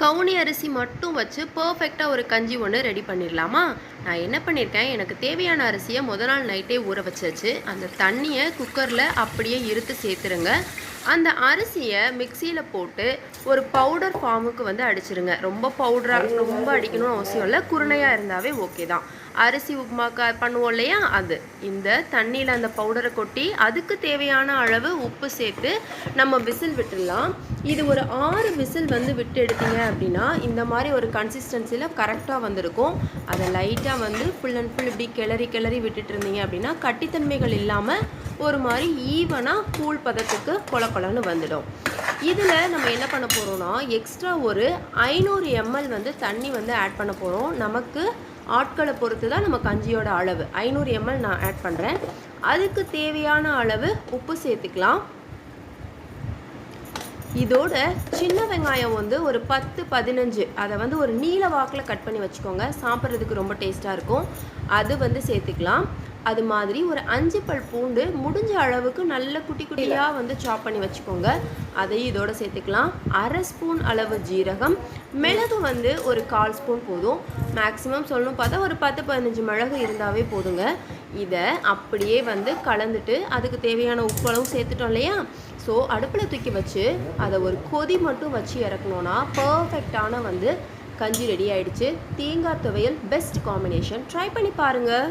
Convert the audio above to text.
கவுனி அரிசி மட்டும் வச்சு பர்ஃபெக்டாக ஒரு கஞ்சி ஒன்று ரெடி பண்ணிடலாமா நான் என்ன பண்ணியிருக்கேன் எனக்கு தேவையான அரிசியை முத நாள் நைட்டே ஊற வச்சாச்சு. அந்த தண்ணியை குக்கரில் அப்படியே இருத்து சேர்த்துருங்க. அந்த அரிசியை மிக்சியில் போட்டு ஒரு பவுடர் ஃபார்முக்கு வந்து அடிச்சிருங்க. ரொம்ப பவுடராக ரொம்ப அடிக்கணும்னு அவசியம் இல்லை. குருணையாக இருந்தாவே ஓகே தான். அரிசி உப்புமாக்கா பண்ணுவோம் இல்லையா? அது. இந்த தண்ணியில் அந்த பவுடரை கொட்டி அதுக்கு தேவையான அளவு உப்பு சேர்த்து நம்ம விசில் விட்டுடலாம். இது ஒரு ஆறு விசில் வந்து விட்டு எடுத்தீங்க அப்படின்னா இந்த மாதிரி ஒரு கன்சிஸ்டன்சியில் கரெக்டாக வந்திருக்கும். அதை லைட்டாக வந்து ஃபுல் அண்ட் ஃபுல் இப்படி கிளறி கிளறி விட்டுட்டு இருந்தீங்க அப்படின்னா கட்டித்தன்மைகள் இல்லாமல் ஒரு மாதிரி ஈவனாக கூழ் பதத்துக்கு கொல கொலன்னு வந்துடும். இதில் நம்ம என்ன பண்ண போகிறோம்னா எக்ஸ்ட்ரா ஒரு ஐநூறு எம்எல் வந்து தண்ணி வந்து ஆட் பண்ண போகிறோம் நமக்கு ஆட்களை பொறுத்து தான் நம்ம கஞ்சியோட அளவு. ஐநூறு எம்எல் நான் ஆட் பண்ணுறேன் அதுக்கு தேவையான அளவு உப்பு சேர்த்துக்கலாம். இதோட சின்ன வெங்காயம் வந்து ஒரு பத்து பதினஞ்சு அதை வந்து ஒரு நீல வாக்கில் கட் பண்ணி வச்சுக்கோங்க. சாப்பிட்றதுக்கு ரொம்ப டேஸ்ட்டாக இருக்கும். அது வந்து சேர்த்துக்கலாம். அது மாதிரி ஒரு அஞ்சு பல் பூண்டு முடிஞ்ச அளவுக்கு நல்ல குட்டி குட்டியாக வந்து சாப் பண்ணி வச்சுக்கோங்க. அதையும் இதோட சேர்த்துக்கலாம். அரை ஸ்பூன் அளவு ஜீரகம். மிளகு வந்து ஒரு கால் ஸ்பூன் போதும். மேக்ஸிமம் சொல்லணும் பார்த்தா ஒரு பத்து பதினஞ்சு மிளகு இருந்தாவே போதுங்க. இதை அப்படியே வந்து கலந்துட்டு அதுக்கு தேவையான உப்பளவும் சேர்த்துட்டோம் இல்லையா? ஸோ அடுப்பில் தூக்கி வச்சு அதை ஒரு கொதி மட்டும் வச்சு இறக்கணும்னா பர்ஃபெக்டான வந்து கஞ்சி ரெடி ஆயிடுச்சு. தேங்காய் துவையல் பெஸ்ட் காம்பினேஷன் ட்ரை பண்ணி பாருங்கள்